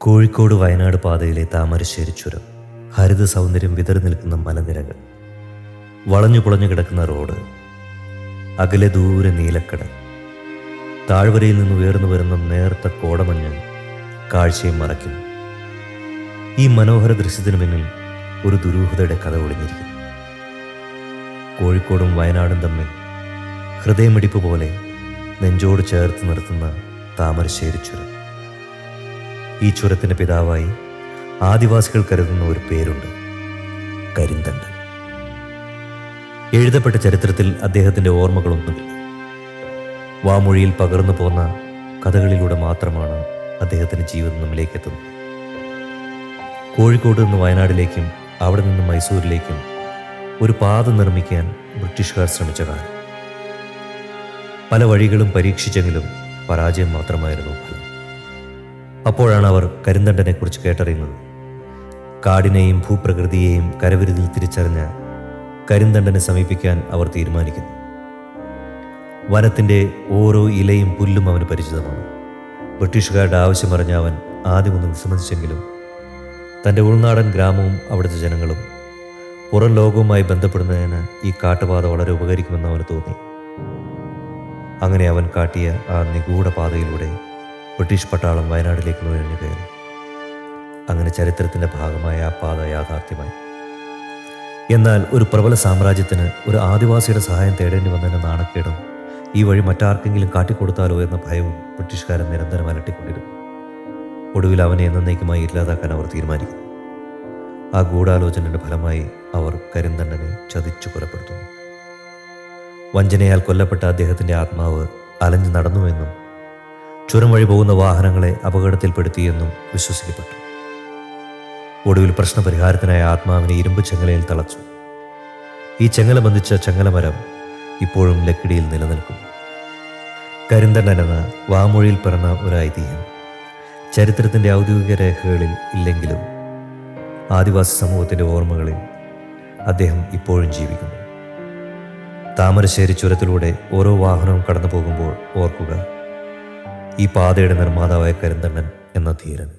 കോഴിക്കോട് വയനാട് പാതയിലെ താമരശ്ശേരി ചുരം ഹരിത സൗന്ദര്യം വിതറി നിൽക്കുന്ന മലനിരകൾ വളഞ്ഞു പുളഞ്ഞു കിടക്കുന്ന റോഡ് അകലെ ദൂരെ നീലക്കടൽ താഴ്വരയിൽ നിന്ന് ഉയർന്നു വരുന്ന നേർത്ത കോടമഞ്ഞ് കാഴ്ചയും മറയ്ക്കുന്നു ഈ മനോഹര ദൃശ്യത്തിന് പിന്നിൽ ഒരു ദുരൂഹതയുടെ കഥ ഒളിഞ്ഞിരിക്കുന്നു. കോഴിക്കോടും വയനാടും തമ്മിൽ ഹൃദയമിടിപ്പ് പോലെ നെഞ്ചോട് ചേർത്ത് നിർത്തുന്ന താമരശ്ശേരി ചുരം. ഈ ചുരത്തിന്റെ പിതാവായി ആദിവാസികൾ കരുതുന്ന ഒരു പേരുണ്ട് കരിന്തണ്ട്. എഴുതപ്പെട്ട ചരിത്രത്തിൽ അദ്ദേഹത്തിന്റെ ഓർമ്മകളൊന്നുമില്ല വാമൊഴിയിൽ പകർന്നു പോന്ന കഥകളിലൂടെ മാത്രമാണ് അദ്ദേഹത്തിന്റെ ജീവിതം നമ്മിലേക്ക് എത്തുന്നത്. കോഴിക്കോട് നിന്ന് വയനാടിലേക്കും അവിടെ നിന്ന് മൈസൂരിലേക്കും ഒരു പാത നിർമ്മിക്കാൻ ബ്രിട്ടീഷുകാർ ശ്രമിച്ച കാലം. പല വഴികളും പരീക്ഷിച്ചെങ്കിലും പരാജയം മാത്രമായിരുന്നു ഫലം. അപ്പോഴാണ് അവർ കരിന്തണ്ടനെ കുറിച്ച് കേട്ടറിയുന്നത്. കാടിനെയും ഭൂപ്രകൃതിയെയും കരവിരുതിൽ തിരിച്ചറിഞ്ഞ കരിന്തണ്ടനെ സമീപിക്കാൻ അവർ തീരുമാനിക്കുന്നു. വനത്തിന്റെ ഓരോ ഇലയും പുല്ലും അവന് പരിചിതമാണ്. ബ്രിട്ടീഷുകാരുടെ ആവശ്യമറിഞ്ഞ അവൻ ആദ്യമൊന്ന് വിസമ്മതിച്ചെങ്കിലും തന്റെ ഉൾനാടൻ ഗ്രാമവും അവിടുത്തെ ജനങ്ങളും പുറം ലോകവുമായി ബന്ധപ്പെടുന്നതിന് ഈ കാട്ടുപാത വളരെ ഉപകരിക്കുമെന്ന് അവന് തോന്നി. അങ്ങനെ അവൻ കാട്ടിയ ആ നിഗൂഢ പാതയിലൂടെ ബ്രിട്ടീഷ് പട്ടാളം വയനാട്ടിലേക്ക് നുഴഞ്ഞു കയറി. അങ്ങനെ ചരിത്രത്തിന്റെ ഭാഗമായ ആ പാത യാഥാർത്ഥ്യമായി. എന്നാൽ ഒരു പ്രബല സാമ്രാജ്യത്തിന് ഒരു ആദിവാസിയുടെ സഹായം തേടേണ്ടി വന്നതിന്റെ നാണക്കേടും ഈ വഴി മറ്റാർക്കെങ്കിലും കാട്ടിക്കൊടുത്താലോ എന്ന ഭയവും ബ്രിട്ടീഷുകാരൻ നിരന്തരം അലട്ടിക്കൊണ്ടിരുന്നു. ഒടുവിൽ അവനെ എന്നേക്കുമായി ഇല്ലാതാക്കാൻ അവർ തീരുമാനിക്കുന്നു. ആ ഗൂഢാലോചനയുടെ ഫലമായി അവർ കരിന്തണ്ടനെ ചതിച്ചു കൊലപ്പെടുത്തുന്നു. വഞ്ചനയാൽ കൊല്ലപ്പെട്ട അദ്ദേഹത്തിന്റെ ആത്മാവ് അലഞ്ഞു നടന്നുവെന്നും ചുരം വഴി പോകുന്ന വാഹനങ്ങളെ അപകടത്തിൽപ്പെടുത്തിയെന്നും വിശ്വസിക്കപ്പെട്ടു. ഒടുവിൽ പ്രശ്നപരിഹാരത്തിനായ ആത്മാവിനെ ഇരുമ്പ് ചെങ്ങലയിൽ തളച്ചു. ഈ ചെങ്ങല ബന്ധിച്ച ചെങ്ങലമരം ഇപ്പോഴും ലക്കിടിയിൽ നിലനിൽക്കുന്നു. കരിന്തണ്ടൻ എന്ന വാമൊഴിയിൽ പിറന്ന ഒരു ഐതിഹ്യം. ചരിത്രത്തിന്റെ ഔദ്യോഗിക രേഖകളിൽ ഇല്ലെങ്കിലും ആദിവാസി സമൂഹത്തിന്റെ ഓർമ്മകളിൽ അദ്ദേഹം ഇപ്പോഴും ജീവിക്കുന്നു. താമരശ്ശേരി ചുരത്തിലൂടെ ഓരോ വാഹനവും കടന്നു പോകുമ്പോൾ ഓർക്കുക ഈ പാതയുടെ നിർമ്മാതാവായ കരിന്തണ്ണൻ എന്ന ധീരൻ.